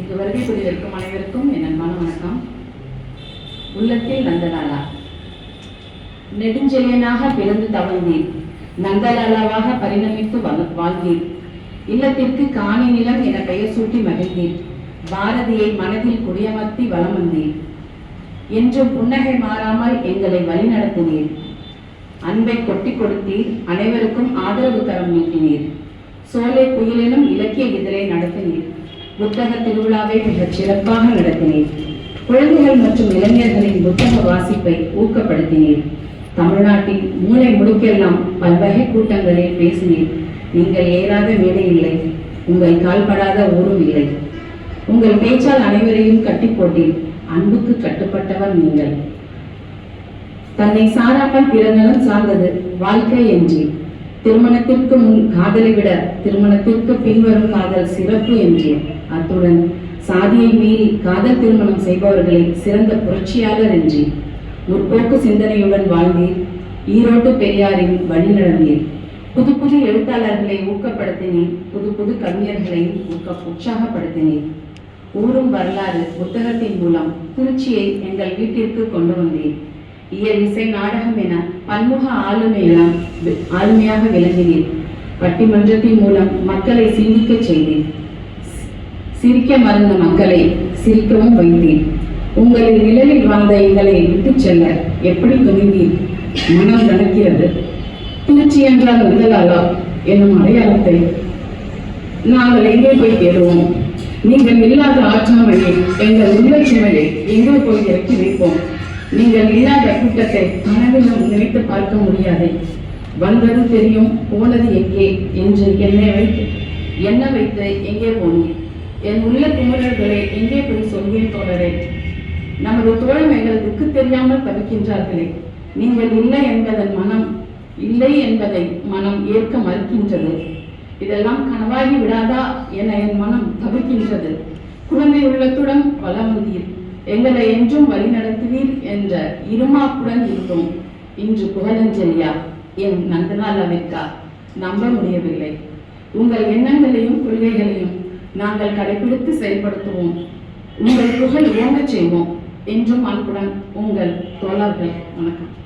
இங்கு வருகை புரிந்திருக்கும் அனைவருக்கும் என் அன்பான வணக்கம். உள்ளத்தில் நந்தலாலா. நெடுஞ்செழியனாக பிறந்து தவழ்ந்தீர் நந்தலாலாவாக பரிணமித்து வாழ்ந்தீர் இல்லத்திற்கு காணி நிலம் என பெயர் சூட்டி மகிழ்ந்தீர் பாரதியை மனதில் குடியமர்த்தி வலம் வந்தீர் என்றும் புன்னகை மாறாமல் எங்களை வழிநடத்தினீர் அன்பை கொட்டிக் கொடுத்தீர். அனைவருக்கும் ஆதரவு கரம் நீட்டினீர். சோலை புயலிலும் இலக்கிய இதழை நடத்தினீர். புத்தக திருவிழாவை மிகச் சிறப்பாக நடத்தினேன். குழந்தைகள் மற்றும் இளைஞர்களின் புத்தக வாசிப்பை ஊக்கப்படுத்தினேன். தமிழ்நாட்டின் மூளை முடுக்கெல்லாம் பல்வகை கூட்டங்களில் பேசினேன். நீங்கள் ஏறாத மேடை இல்லை. உங்கள் கால்படாத ஊரும் இல்லை. உங்கள் பேச்சால் அனைவரையும் கட்டி போட்டேன். அன்புக்கு கட்டுப்பட்டவர் நீங்கள். தன்னை சாராமல் பிறநலம் சார்ந்தது வாழ்க்கை என்றே திருமணத்திற்கு முன் காதலை விட திருமணத்திற்கு பின்வரும் காதல் சிறப்பு என்று. அத்துடன் சாதியை மீறி காதல் திருமணம் செய்பவர்களை சிறந்த புரட்சியாளர் என்றே. முற்போக்கு சிந்தனையுடன் வாழ்ந்தீர் ஈரோட்டு பெரியாரின் வழி நடந்தீர். புது புது எழுத்தாளர்களை ஊக்கப்படுத்தினீர். புது புது கவிஞர்களை ஊக்க உற்சாகப்படுத்தினீர். ஊரும் வரலாறு புத்தகத்தின் மூலம் திருச்சியை எங்கள் வீட்டிற்கு கொண்டு வந்தேன் இயல் இசை நாடகம் என பன்முக ஆளுமையெல்லாம் ஆளுமையாக விளங்கினேன். பட்டிமன்றத்தின் மூலம் மக்களை சிந்திக்க செய்தேன். சிரிக்க மறந்த மக்களை சிரிக்கவும் வைத்தேன். உங்களின் நிழலில் வாழ்ந்த எங்களை விட்டுச் செல்ல எப்படி துணிந்தீர்? மனம் நடக்கிறது திருச்சி என்றால் முதலாளா என்னும் அடையாளத்தை நாங்கள் எங்கே போய் தேடுவோம்? நீங்கள் இல்லாத ஆற்றாமையை எங்கள் உள்ள சுமையை எங்கே போய் இறக்கி வைப்போம்? நீங்கள் இல்லாத கூட்டத்தை கனவிலும் நினைத்து பார்க்க முடியாது. வந்தது தெரியும் போனது எங்கே என்று என்னை வைத்து என்ன வைத்து எங்கே போனேன்? என் உள்ள குமரர்களை எங்கே போய் சொல்வேன் தோழரே? நமது தோழமைகள் துக்கு தெரியாமல் தவிக்கின்றார்களே. நீங்கள் இல்லை என்பதன் மனம் இல்லை என்பதை மனம் ஏற்க மறுக்கின்றது. இதெல்லாம் கனவாகி விடாதா என என் மனம் தவிக்கின்றது. குழந்தை உள்ளத்துடன் வலம் எங்களை என்றும் வழி நடத்துவீர் என்ற இருமாப்புடன் இருந்தோம் இன்று புகழஞ்சலியா? என் நந்தனாலாவிற்கா நம்ப முடியவில்லை உங்கள் எண்ணங்களையும் கொள்கைகளையும் நாங்கள் கடைபிடித்து செயல்படுத்துவோம். உங்கள் புகழ் ஓங்கச் செய்வோம். என்றும் அன்புடன் உங்கள் தோழர்கள் வணக்கம்.